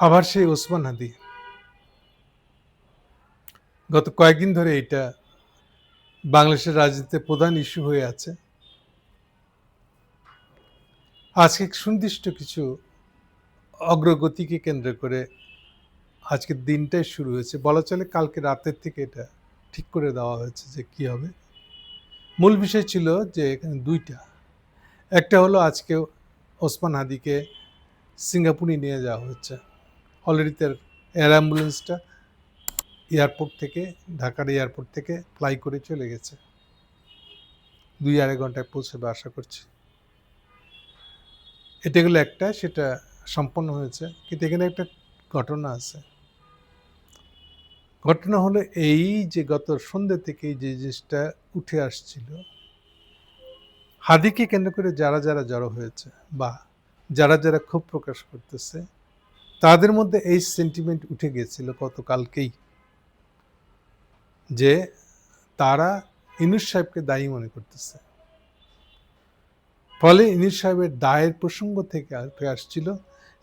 আবার সেই ওসমান হাদি। গত কয়েকদিন ধরে এটা বাংলাদেশের রাজনীতিতে প্রধান ইস্যু হয়ে আছে। আজকে সুনির্দিষ্ট কিছু অগ্রগতিকে কেন্দ্র করে আজকের দিনটাই শুরু হয়েছে। বলা চলে কালকে রাতের থেকে এটা ঠিক করে দেওয়া হয়েছে যে কি হবে। মূল বিষয় ছিল যে এখানে দুইটা। একটা হলো আজকে ওসমান হাদিকে সিঙ্গাপুরে নিয়ে যাওয়া হচ্ছে। অলরেডি তার এয়ার অ্যাম্বুলেন্সটা এয়ারপোর্ট থেকে, ঢাকার এয়ারপোর্ট থেকে ফ্লাই করে চলে গেছে। দুই আড়াই ঘন্টায় পৌঁছাবে আশা করছি। এটা গেলো একটা, সেটা সম্পন্ন হয়েছে। কিন্তু এখানে একটা ঘটনা আছে। ঘটনা হলো এই যে গত সন্ধ্যে থেকে যে জিনিসটা উঠে আসছিল, হাদিকে কেন্দ্র করে যারা যারা জড়ো হয়েছে বা যারা যারা ক্ষোভ প্রকাশ করতেছে তাদের মধ্যে এই সেন্টিমেন্ট উঠে গিয়েছিল গতকালকেই যে তারা ইনুস সাহেবকে দায়ী মনে করতেছে। ফলে ইনুস সাহেবের দায়ের প্রসঙ্গ থেকে আসছিল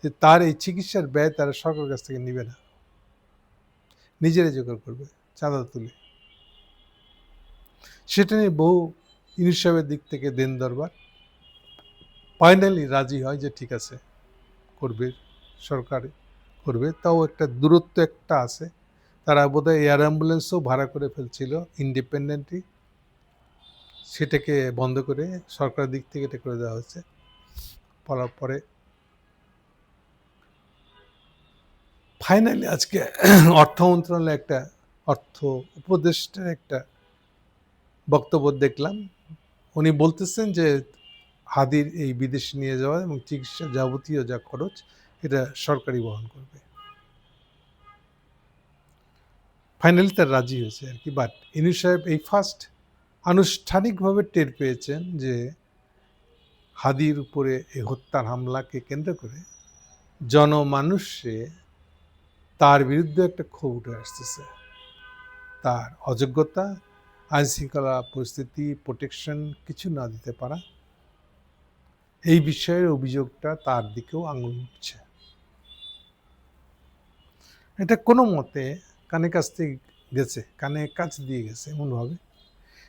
যে তার এই চিকিৎসার ব্যয় তারা সরকারের কাছ থেকে নিবে না। নিজেরাই জোগাড় করবে, চাঁদা তুলে। সেটা নিয়ে বহু ইনুস সাহেবের দিক থেকে দেন দরবার। ফাইনালি রাজি হয় যে ঠিক আছে, করবে। সরকার করবে, তাও একটা দূরত্ব একটা আছে। তারা বোধহয় এয়ার অ্যাম্বুলেন্সও ভাড়া করে ফেলছিল ইন্ডিপেন্ডেন্টলি সেটাকে বন্ধ করে সরকারের দিক থেকে এটা করে দেওয়া হয়েছে। পড়ার পরে ফাইনালি আজকে অর্থ মন্ত্রণালয়ে একটা, অর্থ উপদেষ্টার একটা বক্তব্য দেখলাম। উনি বলতেছেন যে হাদির এই বিদেশে নিয়ে যাওয়া এবং চিকিৎসা যাবতীয় যা খরচ এটা সরকারি বহন করবে। ফাইনালি তার রাজি হয়েছে আর কি বাট ইনু সাহেব এই ফার্স্ট আনুষ্ঠানিকভাবে টের পেয়েছেন যে হাদির উপরে এই হত্যার হামলাকে কেন্দ্র করে জনমানুষে তার বিরুদ্ধে একটা ক্ষোভ উঠে আসতেছে। তার অযোগ্যতা আইন শৃঙ্খলা পরিস্থিতি প্রোটেকশন কিছু না দিতে পারা, এই বিষয়ের অভিযোগটা তার দিকেও আঙুল উঠছে। এটা কোনো মতে কানে কাছ থেকে গেছে, কানে কাছ দিয়ে গেছে, এমনভাবে।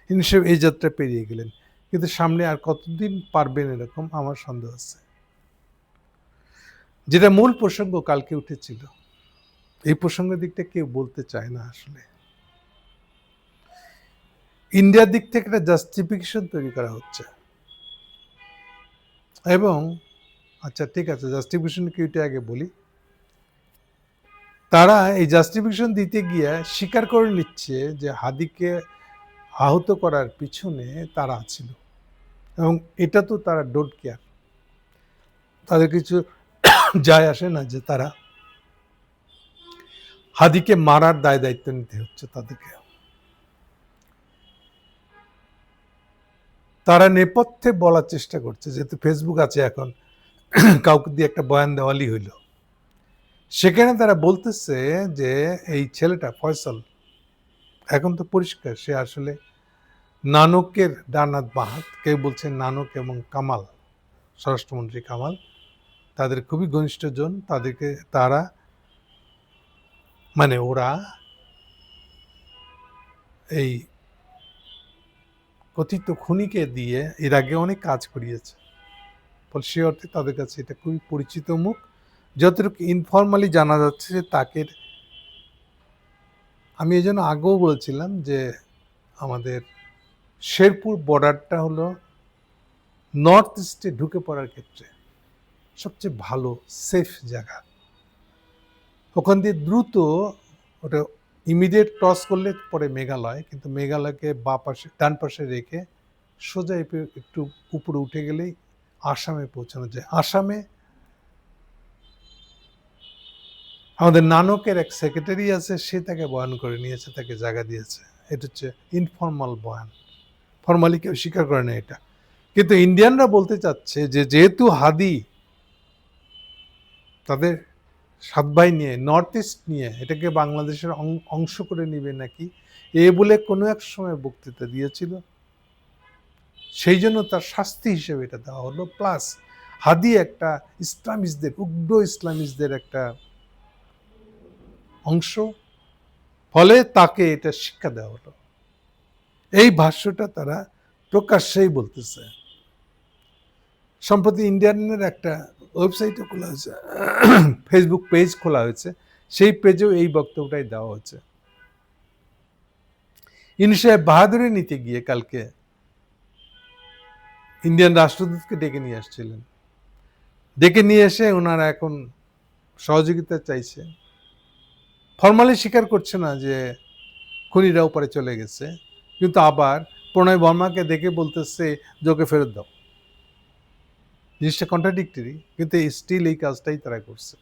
হিসেবে এই যাত্রা পেরিয়ে গেলেন। কিন্তু সামনে আর কতদিন পারবেন এরকম আমার সন্দেহ আছে। যেটা মূল প্রসঙ্গ কালকে উঠেছিল, এই প্রসঙ্গের দিকটা কেউ বলতে চায় না আসলে। ইন্ডিয়ার দিক থেকে একটা জাস্টিফিকেশন তৈরি করা হচ্ছে। এবং আচ্ছা ঠিক আছে জাস্টিফিকেশন কি ওইটা আগে বলি। তারা এই জাস্টিফিকেশন দিতে গিয়ে স্বীকার করে নিচ্ছে যে হাদিকে আহত করার পিছনে তারা ছিল। এবং এটা তো তারা ডোট কেয়ার তাদের কিছু যায় আসে না যে তারা হাদিকে মারার দায় দায়িত্ব নিতে হচ্ছে তাদেরকে। তারা নেপথ্যে বলার চেষ্টা করছে, যেহেতু ফেসবুক আছে এখন, কাউকে দিয়ে একটা বয়ান দেওয়ালি হইল। সেখানে তারা বলতেছে যে, এই ছেলেটা ফয়সল, এখন তো পরিষ্কার, সে আসলে নানকের ডানাত বাহাত। কেউ বলছেন নানক এবং কামাল, স্বরাষ্ট্রমন্ত্রী কামাল, তাদের খুবই ঘনিষ্ঠজন তাদেরকে তারা মানে ওরা এই কথিত খুনিকে দিয়ে এর আগে অনেক কাজ করিয়েছে। ফলে সে অর্থে তাদের কাছে এটা খুবই পরিচিত মুখ। যতটুকু ইনফর্মালি জানা যাচ্ছে যে তাকে আমি এই জন্য আগেও বলেছিলাম যে আমাদের শেরপুর বর্ডারটা হলো নর্থ ইস্টে ঢুকে পড়ার ক্ষেত্রে সবচেয়ে ভালো সেফ জায়গা। ওখান দিয়ে দ্রুত ওটা ইমিডিয়েট ক্রস করলে পরে মেঘালয়, কিন্তু মেঘালয়কে বা পাশে, ডান পাশে রেখে সোজা একটু উপরে উঠে গেলেই আসামে পৌঁছানো যায়। আসামে আমাদের নানকের এক সেক্রেটারি আছে, সে তাকে বয়ান করে নিয়েছে, তাকে জায়গা দিয়েছে। এটা হচ্ছে ইনফর্মাল বয়ান। ফর্মালি কেউ স্বীকার করে না এটা। কিন্তু ইন্ডিয়ানরা বলতে চাচ্ছে যে, যেহেতু হাদি তাদের সাত ভাই নিয়ে নর্থ ইস্ট নিয়ে, এটাকে বাংলাদেশের অংশ করে নিবে নাকি, এ বলে কোনো এক সময় বক্তৃতা দিয়েছিল। সেই জন্য তার শাস্তি হিসেবে এটা দেওয়া হলো। প্লাস হাদি একটা ইসলামিস্টদের, উগ্র ইসলামিস্টদের একটা অংশ, ফলে তাকে এটা শিক্ষা দেওয়া হলো। এই ভাষ্যটা তারা প্রকাশ্যেই বলতেছে। সম্প্রতি ইন্ডিয়ানের একটা ওয়েবসাইটও খোলা হয়েছে, ফেসবুক পেজ খোলা হয়েছে, সেই পেজেও এই বক্তব্যটাই দেওয়া হচ্ছে ইনসাহেব বাহাদুরি নিতে গিয়ে কালকে ইন্ডিয়ান রাষ্ট্রদূতকে ডেকে নিয়ে আসছিলেন। ডেকে নিয়ে এসে ওনারা এখন সহযোগিতা চাইছে। ফর্মালি স্বীকার করছে না যে খুনিরা উপরে চলে গেছে, কিন্তু আবার প্রণয় বর্মাকে দেখে বলতেছে যোগে ফেরত দাও। জিনিসটা কন্ট্রাডিক্টরি কিন্তু স্টিল এই কাজটাই তারা করছে।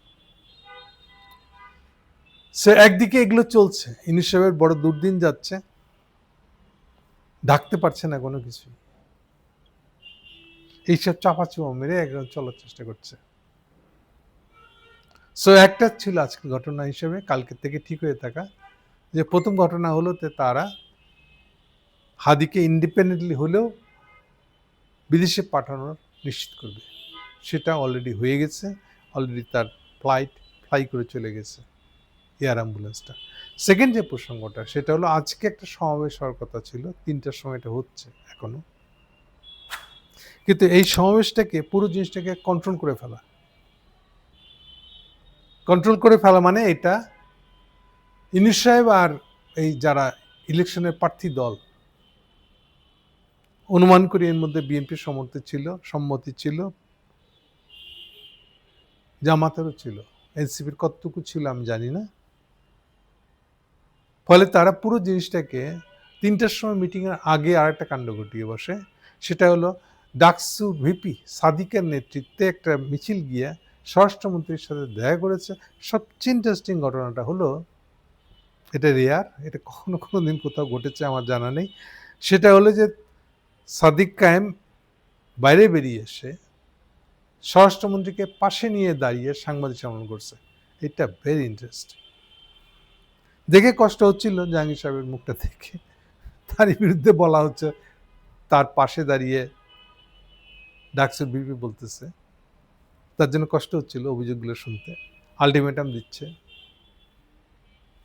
সে একদিকে এগুলো চলছে সাহেবের বড় দুর্দিন যাচ্ছে ডাকতে পারছে না কোনো কিছু এইসব চাপাচুপা মেরে একজন চলার চেষ্টা করছে। সো একটা ছিল আজকের ঘটনা হিসেবে কালকে থেকে ঠিক হয়ে থাকা। যে প্রথম ঘটনা হলো যে তারা হাদিকে ইন্ডিপেন্ডেন্টলি হলেও বিদেশে পাঠানোর নিশ্চিত করবে। সেটা অলরেডি হয়ে গেছে অলরেডি তার ফ্লাইট ফ্লাই করে চলে গেছে এয়ার অ্যাম্বুলেন্সটা সেকেন্ড যে প্রসঙ্গটা, সেটা হলো আজকে একটা সমাবেশ হওয়ার কথা ছিল, তিনটার সময় এটা হচ্ছে এখনও। কিন্তু এই সমাবেশটাকে, পুরো জিনিসটাকে কন্ট্রোল করে ফেলা। কন্ট্রোল করে ফেলা মানে এটা ইনিস সাহেব আর এই যারা ইলেকশনের প্রার্থী দল অনুমান করি এর মধ্যে বিএনপি সমর্থিত ছিল, সম্মতি ছিল, জামাতেরও ছিল এনসিপির কতটুকু ছিল আমি জানি না। ফলে তারা পুরো জিনিসটাকে তিনটার সময় মিটিংয়ের আগে আর একটা কাণ্ড ঘটিয়ে বসে, সেটা হলো ডাকসু ভিপি সাদিকের নেতৃত্বে একটা মিছিল গিয়ে স্বরাষ্ট্রমন্ত্রীর সাথে দেখা করেছে। সবচেয়ে ইন্টারেস্টিং ঘটনাটা হলো, এটা রেয়ার এটা কখনো কোনো দিন কোথাও ঘটেছে আমার জানা নেই। সেটা হলো যে সাদিক কায়েম বাইরে বেরিয়ে এসে স্বরাষ্ট্রমন্ত্রীকে পাশে নিয়ে দাঁড়িয়ে সাংবাদিক সম্মেলন করছে। এটা ভেরি ইন্টারেস্টিং দেখে কষ্ট হচ্ছিল জাহাঙ্গীর সাহেবের মুখটা দেখে। তারই বিরুদ্ধে বলা হচ্ছে, তার পাশে দাঁড়িয়ে ডাকসুর বিপি বলতেছে। তার জন্য কষ্ট হচ্ছিল অভিযোগগুলো শুনতে। আলটিমেটাম দিচ্ছে।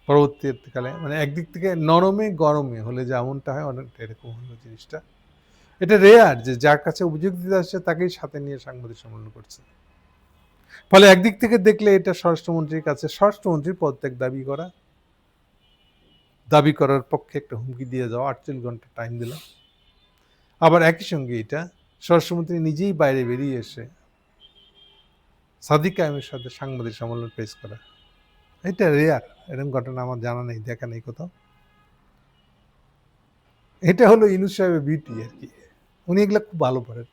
পরবর্তীকালে মানে একদিক থেকে নরমে গরমে হলে যেমনটা হয় অনেকটা এরকম হলো জিনিসটা। এটা রেয়ার যে যার কাছে অভিযোগ দিতে আসছে তাকেই সাথে নিয়ে সাংবাদিক সম্মেলন করছে। ফলে একদিক থেকে দেখলে এটা স্বরাষ্ট্রমন্ত্রীর কাছে, স্বরাষ্ট্রমন্ত্রীর পদত্যাগ দাবি করা। দাবি করার পক্ষে একটা হুমকি দিয়ে যাওয়া, আটচল্লিশ ঘণ্টা টাইম দিলাম। আবার একই সঙ্গে এটা, স্বরাষ্ট্রমন্ত্রী নিজেই বাইরে বেরিয়ে এসে সাদিক কায়েমের সাথে সাংবাদিক সম্মেলন পেশ করা। এটা রেয়ার এরকম ঘটনা আমার জানা নেই, দেখা নেই কোথাও। এটা হলো ইনুস সাহেবের বিউটি আর কি। উনি এগুলো খুব ভালো পারেন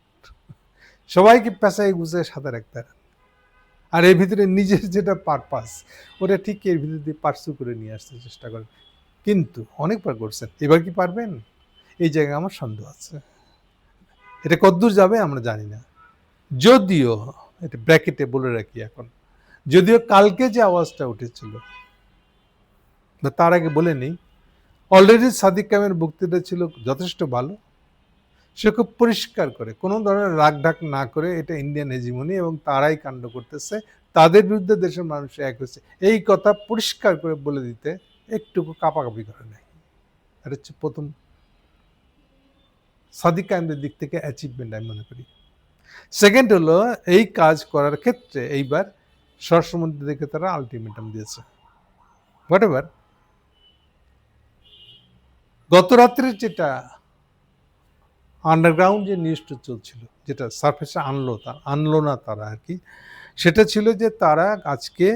সবাইকে পেশায় গুছিয়ে সাঁতার রাখতে আর এর ভিতরে নিজের যেটা পারপাস ওটা ঠিক এর ভিতরে দিয়ে পার্সু করে নিয়ে আসতে চেষ্টা করেন। কিন্তু অনেকবার করছেন। এবার কি পারবেন? এই জায়গায় আমার সন্দেহ আছে। এটা কদ্দূর যাবে আমরা জানি না। যদিও এটা ব্র্যাকেটে বলে রাখি এখন। যদিও কালকে যে আওয়াজটা উঠেছিল বা তার আগে বলে নেই। অলরেডি সাদিক কামের বক্তৃতা ছিল যথেষ্ট ভালো। সে খুব পরিষ্কার করে, কোনো ধরনের রাগ ঢাক না করে এটা ইন্ডিয়ান হেজিমনি এবং তারাই কাণ্ড করতেছে। তাদের বিরুদ্ধে দেশের মানুষ এক হচ্ছে এই কথা পরিষ্কার করে বলে দিতে একটুকু কাপাকাপি করে নেয়। এটা হচ্ছে প্রথম সাদিক কায়েমদের দিক থেকে অ্যাচিভমেন্ট আমি মনে করি। সেকেন্ড হলো, এই কাজ করার ক্ষেত্রে এইবার স্বরাষ্ট্রমন্ত্রীদেরকে তারা আলটিমেটাম দিয়েছে। হোয়াট এভার গত রাত্রের যেটা আন্ডারগ্রাউন্ড যে নিউজটা চলছিল, যেটা সারফেসে আনলো তা, আনলো না তারা আর কি, সেটা ছিল যে তারা আজকে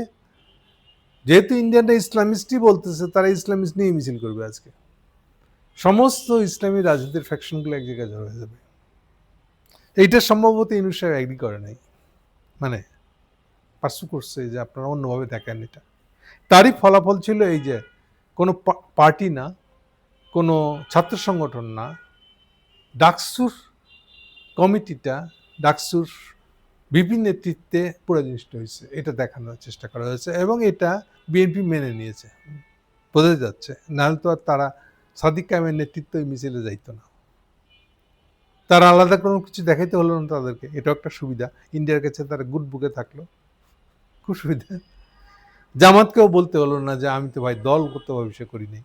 যেহেতু ইন্ডিয়ানরা ইসলামিস্টই বলতেছে, তারা ইসলামিস্ট নিয়ে মিছিল করবে আজকে। সমস্ত ইসলামী রাজনীতির ফ্যাকশনগুলো এক জায়গায় জড়ো হয়ে যাবে। এইটা সম্ভবত ইনুস সাহেব এগ্রি করে নাই। মানে পার্সু করছে যে আপনারা অন্যভাবে দেখেন এটা। তারই ফলাফল ছিল এই যে কোনো পার্টি না, কোনো ছাত্র সংগঠন না, ডাকসুর কমিটিটা, ডাকসুর বিভিন্ন নেতৃত্বে পুরো জিনিসটা হয়েছে। এটা দেখানোর চেষ্টা করা হয়েছে এবং এটা বিএনপি মেনে নিয়েছে। বোঝা যাচ্ছে। নাহলে তো আর তারা সাদিক কায়েমের নেতৃত্ব এই মিছিলে যাইতো না। তারা আলাদা কোনো কিছু দেখাইতে হলো না তাদেরকে। এটাও একটা সুবিধা। ইন্ডিয়ার কাছে তারা গুড বুকে থাকল। খুব সুবিধা। জামাতকেও বলতে হলো না যে, আমি তো ভাই দল দলগত ভবিষ্যৎ নাই।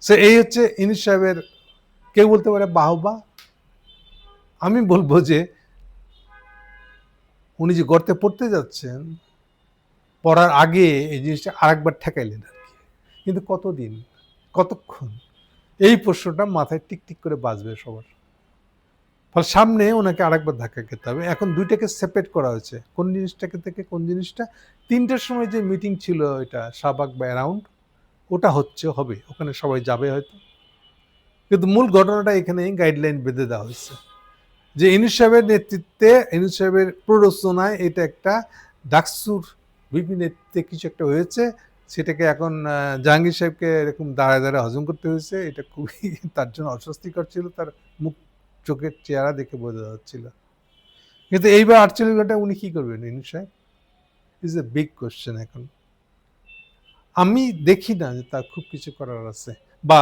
সে এই হচ্ছে ইনিস সাহেবের, কেউ বলতে পারে বাহবা? আমি বলব যে, উনি যে গর্তে পড়তে যাচ্ছেন, পড়ার আগে এই জিনিসটা আরেকবার ঠেকাইলেন আর কি। কিন্তু কতদিন? কতক্ষণ? এই প্রশ্নটা মাথায় টিকটিক করে বাজবে সবার। ফলে সামনে ওনাকে আরেকবার ধাক্কা খেতে হবে। এখন দুইটাকে সেপারেট করা হয়েছে। কোন জিনিসটাকে থেকে কোন জিনিসটা? তিনটার সময় যে মিটিং ছিল এটা শাহবাগ বা অ্যারাউন্ড ওটা হচ্ছে, হবে। ওখানে সবাই যাবে হয়তো। কিন্তু মূল ঘটনাটা এখানে গাইডলাইন বেঁধে দেওয়া হয়েছে। যে ইনুস সাহেবের নেতৃত্বে ইনুস সাহেবের প্ররোচনায় এটা একটা ডাকসুর বিভিন্ন নেতৃত্বে কিছু একটা হয়েছে। সেটাকে এখন জাহাঙ্গীর সাহেবকে এরকম দাঁড়ায় দাঁড়ায় হজম করতে হয়েছে, এটা খুবই তার জন্য অস্বস্তিকর ছিল, তার মুখ চোখের চেহারা দেখে বোঝা যাচ্ছিল। কিন্তু এইবার আটচল্লিশ ঘণ্টা উনি কি করবেন ইনু সাহেব? ইজ এ বিগ কোশ্চেন এখন। আমি দেখি না যে তার খুব কিছু করার আছে, বা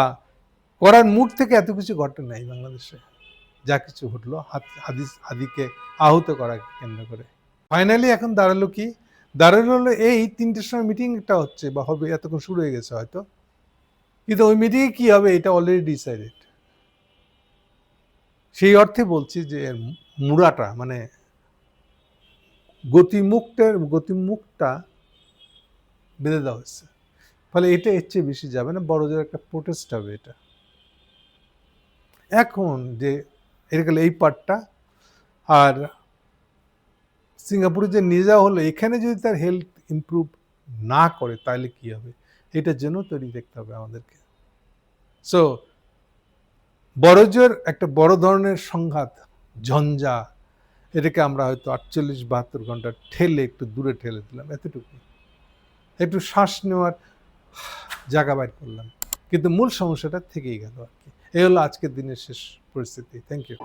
করার মুড থেকে এত কিছু ঘটে নাই বাংলাদেশে। যা কিছু ঘটলো হাদিস হাদিকে আহত করাকে কেন্দ্র করে। ফাইনালি এখন দাঁড়াল কি দাঁড়াল হলো এই তিনটের সময় মিটিংটা হচ্ছে বা হবে, এতক্ষণ শুরু হয়ে গেছে হয়তো। কিন্তু ওই মিটিংয়ে কি হবে এটা অলরেডি ডিসাইডেড সেই অর্থে বলছি যে এর মুড়াটা মানে গতিমুখটার গতিমুখটা বেঁধে দেওয়া হয়েছে। ফলে এটা এর চেয়ে বেশি যাবে না, বড় একটা প্রোটেস্ট হবে এটা। এখন যে, এটা গেল এই পার্টটা আর সিঙ্গাপুরে যে নিয়ে যাওয়া হলো, এখানে যদি তার হেলথ ইমপ্রুভ না করে, তাহলে কি হবে? এটার জন্য তৈরি দেখতে হবে আমাদেরকে। সো বড় জোর একটা বড় ধরনের সংঘাত, ঝঞ্ঝা, এটাকে আমরা হয়তো আটচল্লিশ বাহাত্তর ঘণ্টা ঠেলে, একটু দূরে ঠেলে দিলাম এতটুকু একটু শ্বাস নেওয়ার জায়গা বাইর করলাম। কিন্তু মূল সমস্যাটা থেকেই গেল আর কি। এই হলো আজকের দিনের শেষ পরিস্থিতি। Thank you